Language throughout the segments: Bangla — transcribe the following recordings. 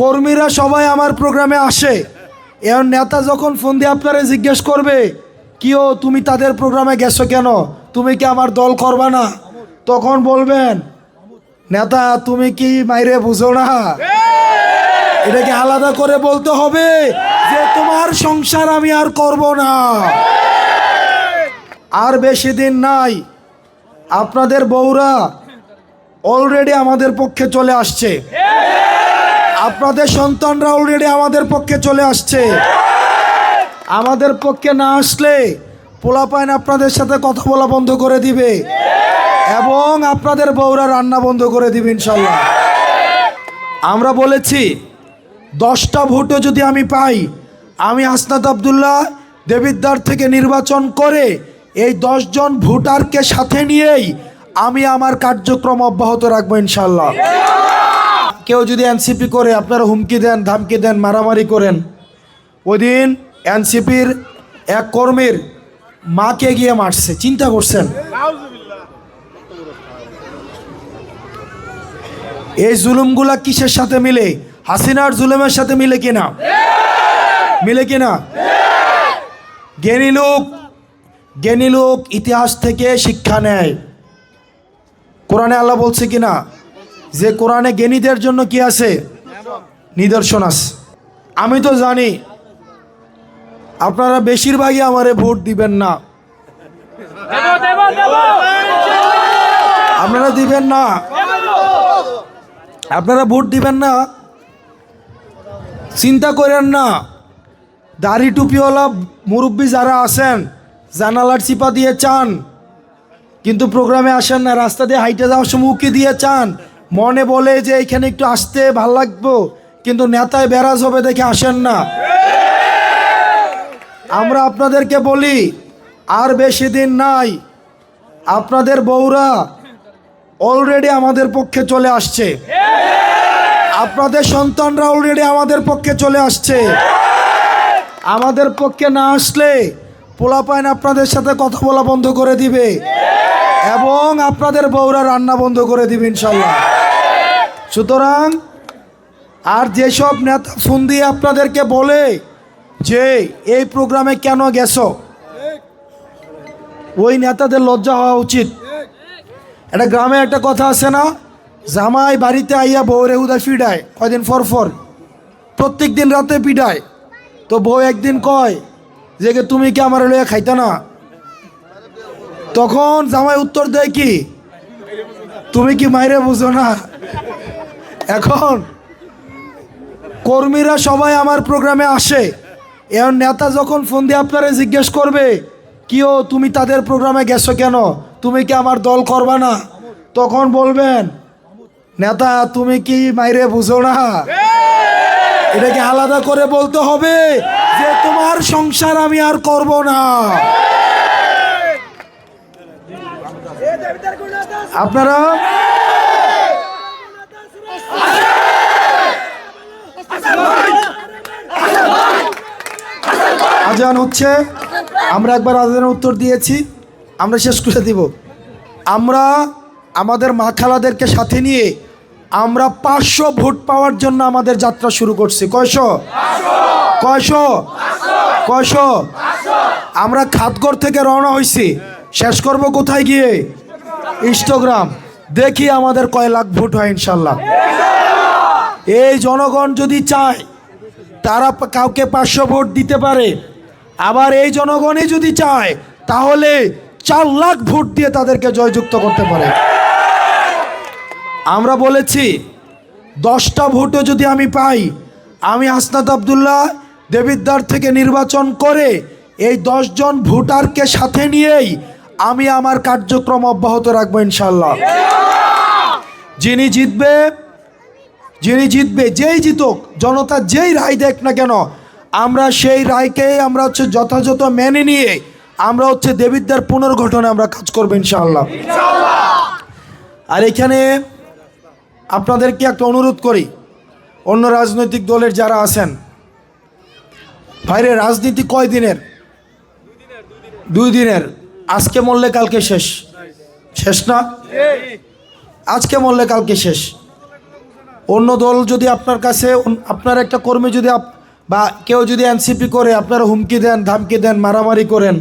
কর্মীরা সবাই আমার প্রোগ্রামে আসে। এর নেতা যখন ফোন দিয়ে আপনারা জিজ্ঞেস করবে কি ও তুমি তাদের প্রোগ্রামে গেছো কেন? তুমি কি আমার দল করবা না? তখন বলবেন, নেতা, তুমি কি মাইরে বুঝো না? এটাকে আলাদা করে বলতে হবে যে তোমার সংসার আমি আর করব না। আর বেশি দিন নাই, আপনাদের বউরা অলরেডি আমাদের পক্ষে চলে আসছে। আপনাদের সন্তানরা অলরেডি আমাদের পক্ষে চলে আসছে। আমাদের পক্ষে না আসলে পোলাপাইন আপনাদের সাথে কথা বলা বন্ধ করে দিবে। এবং আপনাদের বউরা রান্না বন্ধ করে দিবে ইনশাল্লাহ আমরা বলেছি, দশটা ভোটও যদি আমি পাই, আমি হাসনাত আবদুল্লাহ দেবিদ্বার থেকে নির্বাচন করে এই দশজন ভোটারকে সাথে নিয়েই আমি আমার কার্যক্রম অব্যাহত রাখব ইনশাল্লাহ কেউ যদি এনসিপি করে, আপনারা হুমকি দেন, ধামকি দেন, মারামারি করেন। ওই দিন এনসিপির এক কর্মীর মাকে গিয়ে মারছে। চিন্তা করছেন? এই জুলুমগুলা কিসের সাথে মিলে? হাসিনার জুলুমের সাথে মিলে কিনা মিলে কিনা জ্ঞানী লোক জ্ঞানী লোক ইতিহাস থেকে শিক্ষা নেয়। কোরআনে আল্লাহ বলছে কিনা যে কোরআনে জ্ঞানীদের জন্য কি আছে? নিদর্শন আছে। আমি তো জানি, আপনারা বেশিরভাগই আমারে ভোট দিবেন না। আপনারা দিবেন না। আপনারা ভোট দিবেন না। চিন্তা করেন না। দাড়ি টুপিওয়ালা মুরব্বী যারা আছেন, জানালার চিপা দিয়ে চান, কিন্তু প্রোগ্রামে আসেন না, রাস্তা দিয়ে হাইটে যাওয়ার সময় উকি দিয়ে চান মনে বলে যে এখানে একটু আসতে ভালো লাগবো, কিন্তু নেতায় বেরাজ হবে দেখে আসেন না। আমরা আপনাদেরকে বলি, আর বেশি দিন নাই, আপনাদের বউরা অলরেডি আমাদের পক্ষে চলে আসছে। আপনাদের সন্তানরা অলরেডি আমাদের পক্ষে চলে আসছে। আমাদের পক্ষে না আসলে পোলাপাইন আপনাদের সাথে কথা বলা বন্ধ করে দিবে। এবং আপনাদের বউরা রান্না বন্ধ করে দিবে ইনশাল্লাহ সুতরাং আর যেসব নেতা ফোন দিয়ে আপনাদেরকে বলে যে এই প্রোগ্রামে কেন গেছ? ওই নেতাদের লজ্জা হওয়া উচিত। একটা গ্রামে একটা কথা আছে না, জামাই বাড়িতে আইয়া বউরে হুদা ফিডায় কয়দিন পর পর। প্রত্যেক দিন রাতে পিডায়। তো বউ একদিন কয় যে তুমি কি আমার লইয়া খাইতা না? তখন জামাই উত্তর দেয় কি, তুমি কি মাইরে বুঝো না? এখন কর্মীরা সবাই আমার প্রোগ্রামে আসে। এর নেতা যখন ফোন দিয়ে আপনারা জিজ্ঞেস করবে, কি ও, তুমি তাদের প্রোগ্রামে গেছো কেন? তুমি কি আমার দল করবা না? তখন বলবেন, নেতা, তুমি কি মাইরে বুঝো না? এটাকে আলাদা করে বলতে হবে যে তোমার সংসার আমি আর করব না। আপনারা আজান হচ্ছে। আমরা একবার আজানের উত্তর দিয়েছি, আমরা শেষ করে দিব। আমরা আমাদের মা খালাদেরকে সাথে নিয়ে আমরা পাঁচশো ভোট পাওয়ার জন্য আমাদের যাত্রা শুরু করছি। কয়শো? কয়শো? কয়শো? আমরা খাতগড় থেকে রওনা হয়েছি শেষ করব কোথায় গিয়ে? ইনস্টাগ্রাম। দেখি আমাদের কয় লাখ ভোট হয় ইনশাল্লাহ। এই জনগণ যদি চায়, তারা কাউকে পাঁচশো ভোট দিতে পারে। আবার এই জনগণই যদি চায়, তাহলে চার লাখ ভোট দিয়ে তাদেরকে জয়যুক্ত করতে পারে। আমরা বলেছি, দশটা ভোটও যদি আমি পাই, আমি হাসনাত আবদুল্লাহ দেবিদ্বার থেকে নির্বাচন করে এই দশজন ভোটারকে সাথে নিয়েই আমি আমার কার্যক্রম অব্যাহত রাখব ইনশাল্লাহ যিনি জিতবে যিনি জিতবে, যেই জিতুক, জনতা যেই রায় দেখ না কেন আমরা সেই রায়কে আমরা হচ্ছে যথাযথ মেনে নিয়ে আমরা হচ্ছে দেবিদ্যার পুনর্গঠনে আমরা কাজ করব ইনশাআল্লাহ। আর এখানে আপনাদেরকে একটা অনুরোধ করি অন্য রাজনৈতিক দলের যারা আছেন ভাইরে রাজনীতি কয় দিনের? দুই দিনের। আজকে মরলে কালকে শেষ। শেষ না? আজকে মরলে কালকে শেষ। অন্য দল যদি আপনার কাছে আপনার একটা কর্মী যদি বা কেউ যদি এনসিপি করে, আপনারা হুমকি দেন, ধামকি দেন, মারামারি করেন।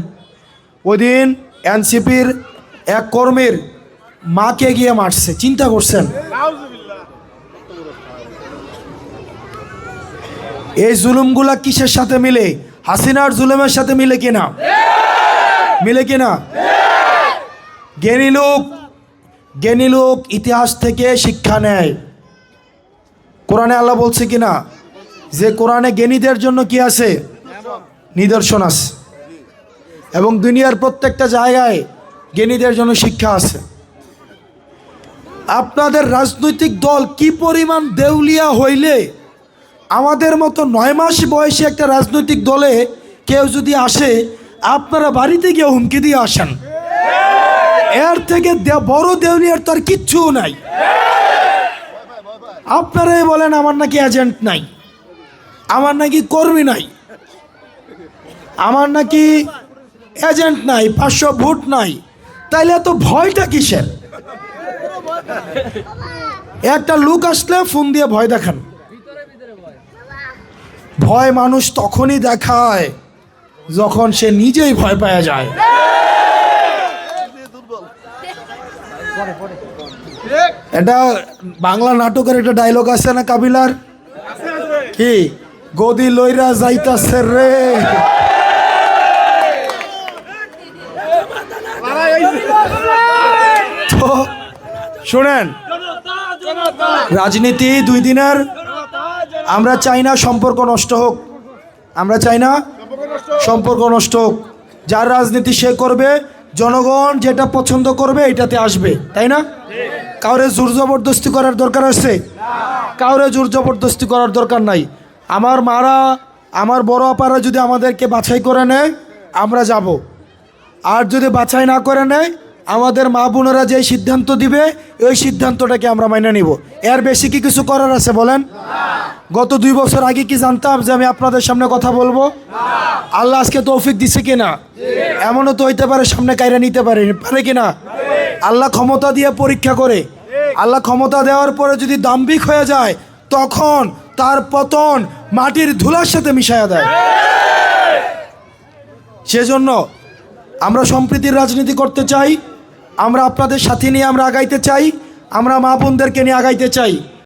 ওই দিন এনসিপির এক কর্মীর মাকে গিয়ে মারছে। চিন্তা করছেন? এই জুলুমগুলা কিসের সাথে মিলে? হাসিনার জুলুমের সাথে মিলে কিনা মিলে কিনা জ্ঞানী লোক জ্ঞানী লোক ইতিহাস থেকে শিক্ষা নেয়। কোরআনে আল্লাহ বলছে কিনা যে কোরআনে জ্ঞানীদের জন্য কি আছে? নিদর্শন আছে। এবং দুনিয়ার প্রত্যেকটা জায়গায় জ্ঞানীদের জন্য শিক্ষা আছে। আপনাদের রাজনৈতিক দল কি পরিমাণ দেউলিয়া হইলে আমাদের মতো নয় মাস বয়সী একটা রাজনৈতিক দলে কেউ যদি আসে, আপনারা বাড়িতে গিয়ে হুমকি দিয়ে আসেন। এর থেকে বড় দেউলিয়ার তো আর কিচ্ছু নাই। আপনারাই বলেন আমার নাকি এজেন্ট নাই। আমার নাকি কর্মী নাই। আমার নাকি এজেন্ট নাই, পাঁচশো ভোট নাই। তাইলে এত ভয়টা কিসের? একটা লোক আসলে ফোন দিয়ে ভয় দেখান। ভয় মানুষ তখনই দেখায় যখন সে নিজেই ভয় পাওয়া যায়। এটা বাংলা নাটকের একটা ডায়লগ আছে না কাবিলার? কি? গদি লইরা যাইতাছে রে। তো, শুনেন, রাজনীতি দুই দিনের, আমরা চাই না সম্পর্ক নষ্ট হোক। আমরা চাই না সম্পর্ক নষ্ট হোক। যার রাজনীতি সে করবে, জনগণ যেটা পছন্দ করবে এটাতে আসবে, তাই না? কাউরে জোর জবরদস্তি করার দরকার আছে? কাউরে জোর জবরদস্তি করার দরকার নাই। আমার মারা, আমার বড় আপারা যদি আমাদেরকে বাছাই করে নেয়, আমরা যাব। আর যদি বাছাই না করে নেয়, আমাদের মা বোনেরা যে সিদ্ধান্ত দিবে, ওই সিদ্ধান্তটাকে আমরা মাইনে নিব। এর বেশি কি কিছু করার আছে বলেন? গত দুই বছর আগে কি জানতাম যে আমি আপনাদের সামনে কথা বলব? আল্লাহ আজকে তৌফিক দিছে কিনা? এমনও তো হইতে পারে সামনে কাইরা নিতে পারে পারে কিনা? আল্লাহ ক্ষমতা দিয়ে পরীক্ষা করে। আল্লাহ ক্ষমতা দেওয়ার পরে যদি দাম্ভিক হয়ে যায়, তখন তার পতন মাটির ধুলার সাথে মিশাইয়া দেয়। সেজন্য আমরা সম্প্রীতির রাজনীতি করতে চাই, আমরা আপনাদের সাথে নিয়ে আমরা আগাইতে চাই, আমরা মা বোনদেরকে নিয়ে আগাইতে চাই।